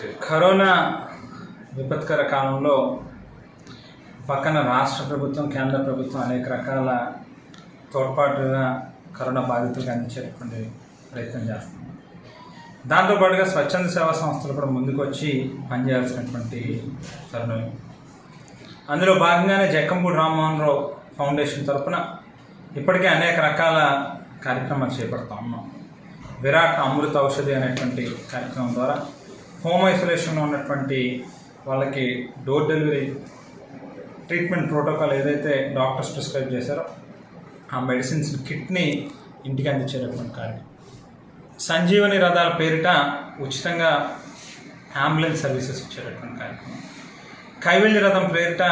Corona విపత్కర కాలంలో పక్కన రాష్ట్ర ప్రభుత్వం కేంద్ర ప్రభుత్వం అనేక రకాల తోడ్పాటుగా కరోనా బాధితులకు అందించేటువంటి ప్రయత్నం చేస్తుంది దాంతోపాటుగా స్వచ్ఛంద సేవా సంస్థలు కూడా ముందుకు వచ్చి పనిచేయాల్సినటువంటి తరుణం అందులో భాగంగానే జక్కంపూడి రామ్మోహన్ రావు ఫౌండేషన్ తరపున ఇప్పటికే అనేక రకాల కార్యక్రమాలు చేపడతా ఉన్నాం. విరాట్ అమృత ఔషధి అనేటువంటి కార్యక్రమం ద్వారా హోమ్ ఐసోలేషన్లో ఉన్నటువంటి వాళ్ళకి డోర్ డెలివరీ ట్రీట్మెంట్ ప్రోటోకాల్ ఏదైతే డాక్టర్స్ ప్రిస్క్రైబ్ చేశారో ఆ మెడిసిన్స్ కిట్ని ఇంటికి అందించేటటువంటి కార్యక్రమం సంజీవని రథాల పేరిట ఉచితంగా అంబులెన్స్ సర్వీసెస్ ఇచ్చేటటువంటి కార్యక్రమం. కైవల్య రథం పేరిట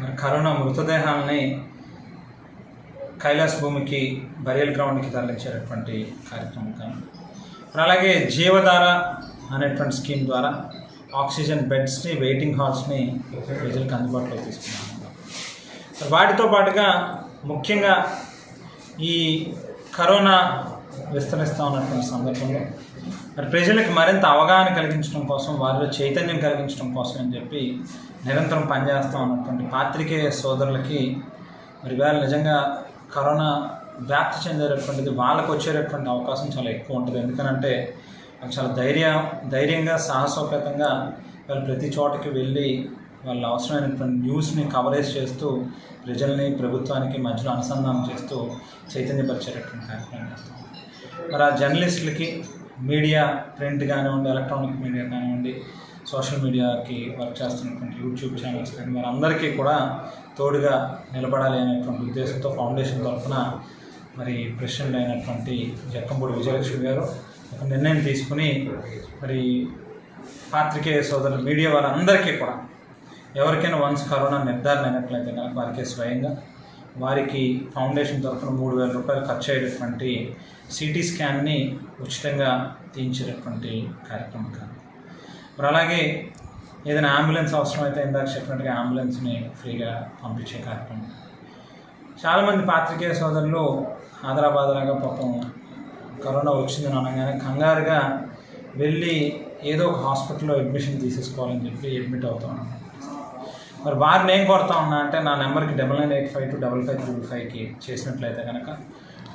మరి కరోనా మృతదేహాలని కైలాస్ భూమికి బరియల్ గ్రౌండ్కి తరలించేటటువంటి కార్యక్రమం. కానీ అలాగే జీవధార అనేటువంటి స్కీమ్ ద్వారా ఆక్సిజన్ బెడ్స్ని వెయిటింగ్ హాల్స్ని ప్రజలకు అందుబాటులో తీసుకున్నాము వాటితో పాటుగా ముఖ్యంగా ఈ కరోనా విస్తరిస్తూ ఉన్నటువంటి సందర్భంలో మరి ప్రజలకు మరింత అవగాహన కలిగించడం కోసం వారిలో చైతన్యం కలిగించడం కోసం అని చెప్పి నిరంతరం పనిచేస్తూ ఉన్నటువంటి పాత్రికేయ సోదరులకి మరి వేళ నిజంగా కరోనా వ్యాప్తి చెందేటటువంటిది వాళ్ళకు వచ్చేటటువంటి అవకాశం చాలా ఎక్కువ ఉంటుంది. ఎందుకనంటే వాళ్ళు చాలా ధైర్య ధైర్యంగా సాహసోపేతంగా వాళ్ళు ప్రతి చోటకి వెళ్ళి వాళ్ళ అవసరమైనటువంటి న్యూస్ని కవరేజ్ చేస్తూ ప్రజల్ని ప్రభుత్వానికి మధ్యలో అనుసంధానం చేస్తూ చైతన్యపరిచేటటువంటి కార్యక్రమం చేస్తాం. మరి ఆ జర్నలిస్టులకి మీడియా ప్రింట్ కానివ్వండి ఎలక్ట్రానిక్ మీడియా కానివ్వండి సోషల్ మీడియాకి వర్క్ చేస్తున్నటువంటి యూట్యూబ్ ఛానల్స్ కానీ వారందరికీ కూడా తోడుగా నిలబడాలి అనేటువంటి ఉద్దేశంతో ఫౌండేషన్ తరఫున మరి ప్రెసిడెంట్ అయినటువంటి జక్కంపూడి విజయలక్ష్మి గారు ఒక నిర్ణయం తీసుకుని మరి పాత్రికేయ సోదరులు మీడియా వారందరికీ కూడా ఎవరికైనా వన్స్ కరోనా నిర్ధారణ అయినట్లయితే కనుక వారికి స్వయంగా వారికి ఫౌండేషన్ తరఫున మూడు వేల రూపాయలు ఖర్చు అయ్యేటటువంటి సిటీ స్కాన్ని ఉచితంగా తీయించేటటువంటి కార్యక్రమం కాదు. మరి అలాగే ఏదైనా అంబులెన్స్ అవసరమైతే ఇందాక చెప్పినట్టుగా అంబులెన్స్ని ఫ్రీగా పంపించే కార్యక్రమం. చాలామంది పాత్రికేయ సోదరులు ఆదరాబాదరాగా పాపం కరోనా వచ్చిందని అనగానే కంగారుగా వెళ్ళి ఏదో ఒక హాస్పిటల్లో అడ్మిషన్ తీసేసుకోవాలని చెప్పి అడ్మిట్ అవుతా ఉన్నాను మరి వారిని ఏం కోరుతా ఉన్నా అంటే నా నెంబర్కి double nine eight five two double five triple ఫైవ్కి చేసినట్లయితే కనుక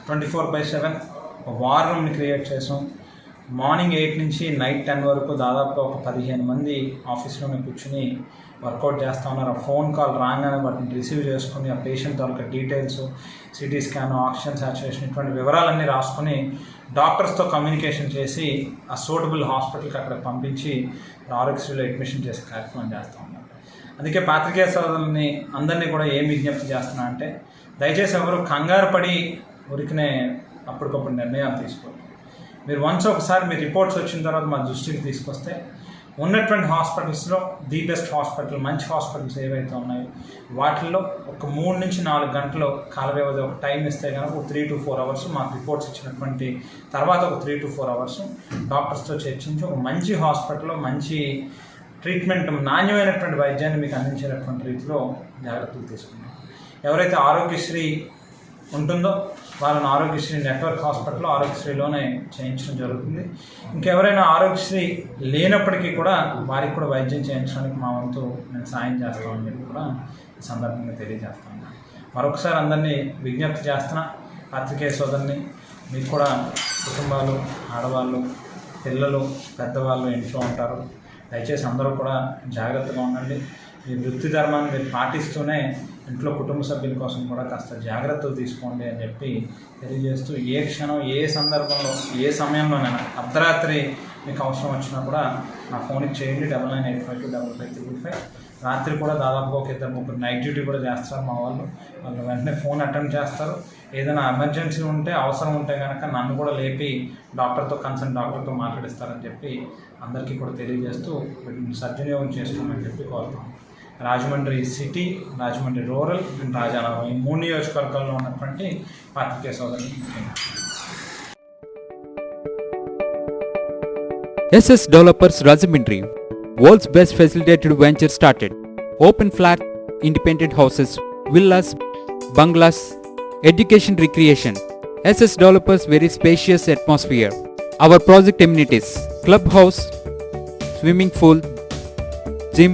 twenty four by seven war రూమ్ని create చేసాం. మార్నింగ్ ఎయిట్ నుంచి నైట్ టెన్ వరకు దాదాపుగా ఒక పదిహేను మంది ఆఫీస్లోనే కూర్చుని వర్కౌట్ చేస్తూ ఉన్నారు. ఆ ఫోన్ కాల్ రాగానే వాటిని రిసీవ్ చేసుకుని ఆ పేషెంట్ తాలూకా details CT scan oxygen saturation ఇటువంటి వివరాలన్నీ రాసుకొని డాక్టర్స్తో కమ్యూనికేషన్ చేసి ఆ సూటబుల్ హాస్పిటల్కి అక్కడ పంపించి ఆరోగ్యశ్రీలో అడ్మిషన్ చేసే కార్యక్రమం చేస్తూ ఉన్నారు. అందుకే పాత్రికేయ సోదరులని అందరినీ కూడా ఏం విజ్ఞప్తి చేస్తున్నా అంటే దయచేసి ఎవరు కంగారు పడి ఉరికినే అప్పటికప్పుడు నిర్ణయాలు తీసుకోవాలి మీరు వన్స్ ఒకసారి మీ రిపోర్ట్స్ వచ్చిన తర్వాత మా దృష్టికి తీసుకొస్తే ఉన్నటువంటి హాస్పిటల్స్లో ది బెస్ట్ హాస్పిటల్ మంచి హాస్పిటల్స్ ఏవైతే ఉన్నాయో వాటిల్లో ఒక మూడు నుంచి నాలుగు గంటలు కాల వ్యవధి ఒక టైం ఇస్తే కనుక ఒక త్రీ టు ఫోర్ అవర్స్ మాకు రిపోర్ట్స్ ఇచ్చినటువంటి తర్వాత ఒక త్రీ టు ఫోర్ అవర్స్ డాక్టర్స్తో చర్చించి ఒక మంచి హాస్పిటల్లో మంచి ట్రీట్మెంట్ నాణ్యమైనటువంటి వైద్యాన్ని మీకు అందించేటటువంటి రీతిలో జాగ్రత్తలు తీసుకున్నాం. ఎవరైతే ఆరోగ్యశ్రీ ఉంటుందో వాళ్ళని ఆరోగ్యశ్రీ నెట్వర్క్ హాస్పిటల్లో ఆరోగ్యశ్రీలోనే చేయించడం జరుగుతుంది. ఇంకెవరైనా ఆరోగ్యశ్రీ లేనప్పటికీ కూడా వారికి కూడా వైద్యం చేయించడానికి మా వంతు నేను సాయం చేస్తామని చెప్పి కూడా ఈ సందర్భంగా తెలియజేస్తాను. మరొకసారి అందరినీ విజ్ఞప్తి చేస్తున్నా పత్రికేయ సోదరిని మీకు కూడా కుటుంబాలు ఆడవాళ్ళు పిల్లలు పెద్దవాళ్ళు ఇంట్లో ఉంటారు. దయచేసి అందరూ కూడా జాగ్రత్తగా ఉండండి. మీ వృత్తి ధర్మాన్ని మీరు పాటిస్తూనే ఇంట్లో కుటుంబ సభ్యుల కోసం కూడా కాస్త జాగ్రత్తలు తీసుకోండి అని చెప్పి తెలియజేస్తూ ఏ క్షణం ఏ సందర్భంలో ఏ సమయంలోనైనా అర్ధరాత్రి మీకు అవసరం వచ్చినా కూడా నా ఫోన్కి చేయండి double nine eight five two double five triple five. రాత్రి కూడా దాదాపుగా ఒక ఇద్దరు ముగ్గురు నైట్ డ్యూటీ కూడా చేస్తారు మా వాళ్ళు. వాళ్ళు వెంటనే ఫోన్ అటెండ్ చేస్తారు. ఏదైనా ఎమర్జెన్సీ ఉంటే అవసరం ఉంటే కనుక నన్ను కూడా లేపి డాక్టర్తో కన్సల్ట్ డాక్టర్తో మాట్లాడిస్తారని చెప్పి అందరికీ కూడా తెలియజేస్తూ వీటిని సద్వినియోగం చేసుకోమని చెప్పి కోరుతాం Rajahmundry city Rajahmundry rural and Rajanagaram ఈ మూడు నియోజకవర్గాల్లో ఉన్నటువంటి పాత్రికేయ సోదరులు ముఖ్యంగా SS Developers Rajamindri, world's best facilitated venture started. Open flat, independent houses, villas, bungalows, education recreation. SS Developers very spacious atmosphere. Our project amenities, clubhouse, swimming pool, gym,